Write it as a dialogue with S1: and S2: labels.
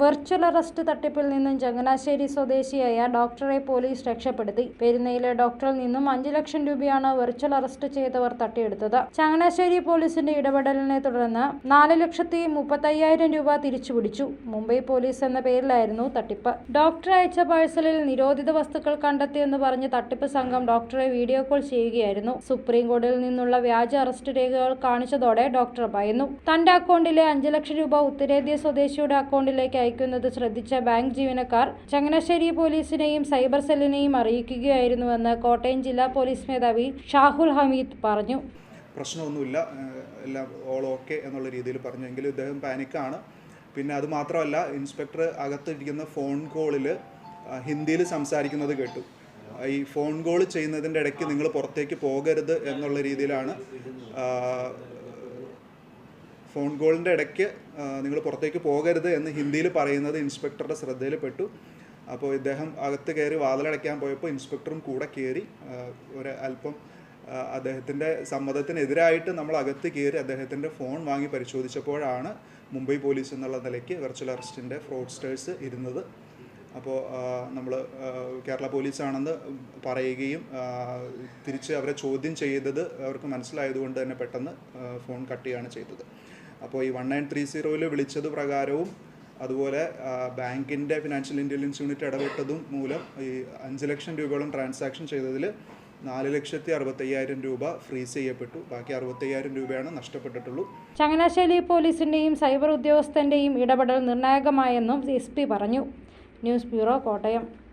S1: Virtual arrest തട്ടിപ്പിൽ നിന്നും ചങ്ങനാശ്ശേരി സ്വദേശിയായ ഡോക്ടറെ പോലീസ് രക്ഷപ്പെടുത്തി. പെരുന്നയിലെ ഡോക്ടറിൽ നിന്നും അഞ്ചു ലക്ഷം രൂപയാണ് വെർച്വൽ അറസ്റ്റ് ചെയ്തവർ തട്ടിയെടുത്തത്. ചങ്ങനാശ്ശേരി പോലീസിന്റെ ഇടപെടലിനെ തുടർന്ന് നാല് ലക്ഷത്തി മുപ്പത്തയ്യായിരം രൂപ തിരിച്ചുപിടിച്ചു. മുംബൈ പോലീസ് എന്ന പേരിലായിരുന്നു തട്ടിപ്പ്. ഡോക്ടർ അയച്ച പാഴ്സലിൽ നിരോധിത വസ്തുക്കൾ കണ്ടെത്തിയെന്ന് പറഞ്ഞ് തട്ടിപ്പ് സംഘം ഡോക്ടറെ വീഡിയോ കോൾ ചെയ്യുകയായിരുന്നു. സുപ്രീം കോടതിയിൽ നിന്നുള്ള വ്യാജ അറസ്റ്റ് രേഖകൾ കാണിച്ചതോടെ ഡോക്ടർ ഭയന്നു. തന്റെ അക്കൗണ്ടിലെ അഞ്ചു ലക്ഷം രൂപ ഉത്തരേന്ത്യ സ്വദേശിയുടെ അക്കൗണ്ടിലേക്ക് അയക്കുന്നത് ശ്രദ്ധിച്ച ബാങ്ക് ജീവനക്കാർ ചങ്ങനാശ്ശേരി പോലീസിനെയും സൈബർ സെല്ലിനെയും അറിയിക്കുകയായിരുന്നുവെന്ന് കോട്ടയം ജില്ലാ പോലീസ് മേധാവി ഷാഹുൽ ഹമീദ് പറഞ്ഞു.
S2: പ്രശ്നമൊന്നുമില്ല. എല്ലാം ഓൾ ഓക്കെ എന്നുള്ള രീതിയിൽ പറഞ്ഞെങ്കിലും ഇദ്ദേഹം പാനിക്കാണ്. പിന്നെ അത് മാത്രമല്ല ഇൻസ്പെക്ടർ അകത്തിരിക്കുന്ന ഫോൺ കോളിൽ ഹിന്ദിയിൽ സംസാരിക്കുന്നത് കേട്ടു. ഈ ഫോൺ കോൾ ചെയ്യുന്നതിന്റെ ഇടയ്ക്ക് നിങ്ങൾ പുറത്തേക്ക് പോകരുത് എന്നുള്ള രീതിയിലാണ് ഫോൺ കോളിന്റെ ഇടയ്ക്ക് നിങ്ങൾ പുറത്തേക്ക് പോകരുത് എന്ന് ഹിന്ദിയിൽ പറയുന്നത് ഇൻസ്പെക്ടറുടെ ശ്രദ്ധയിൽപ്പെട്ടു. അപ്പോൾ ഇദ്ദേഹം അകത്ത് കയറി വാതിലടയ്ക്കാൻ പോയപ്പോൾ ഇൻസ്പെക്ടറും കൂടെ കയറി ഒരു അല്പം അദ്ദേഹത്തിന്റെ സമ്മതത്തിനെതിരായിട്ട് നമ്മൾ അകത്ത് കയറി അദ്ദേഹത്തിന്റെ ഫോൺ വാങ്ങി പരിശോധിച്ചപ്പോഴാണ് മുംബൈ പോലീസ് എന്നുള്ള നിലയ്ക്ക് വെർച്വൽ അറസ്റ്റിന്റെ ഫ്രോഡ്സ്റ്റേഴ്സ് ഇരുന്നത്. അപ്പോൾ നമ്മൾ കേരള പോലീസാണെന്ന് പറയുകയും തിരിച്ച് അവരെ ചോദ്യം ചെയ്തത് അവർക്ക് മനസ്സിലായതുകൊണ്ട് തന്നെ പെട്ടെന്ന് ഫോൺ കട്ട് ചെയ്യുകയാണ് ചെയ്തത്. അപ്പോൾ ഈ വൺ നയൻ ത്രീ സീറോയിൽ വിളിച്ചത് പ്രകാരവും അതുപോലെ ബാങ്കിന്റെ ഫിനാൻഷ്യൽ ഇന്റലിജൻസ് യൂണിറ്റ് ഇടപെട്ടതും മൂലം ഈ അഞ്ച് ലക്ഷം രൂപയോളം ട്രാൻസാക്ഷൻ ചെയ്തതിൽ നാല് ലക്ഷത്തി അറുപത്തയ്യായിരം രൂപ ഫ്രീസ് ചെയ്യപ്പെട്ടു. ബാക്കി അറുപത്തയ്യായിരം രൂപയാണ് നഷ്ടപ്പെട്ടിട്ടുള്ളൂ.
S1: ചങ്ങനാശ്ശേരി പോലീസിന്റെയും സൈബർ ഉദ്യോഗസ്ഥന്റെയും ഇടപെടൽ നിർണായകമായെന്നും എസ് പറഞ്ഞു. News bureau Kottayam.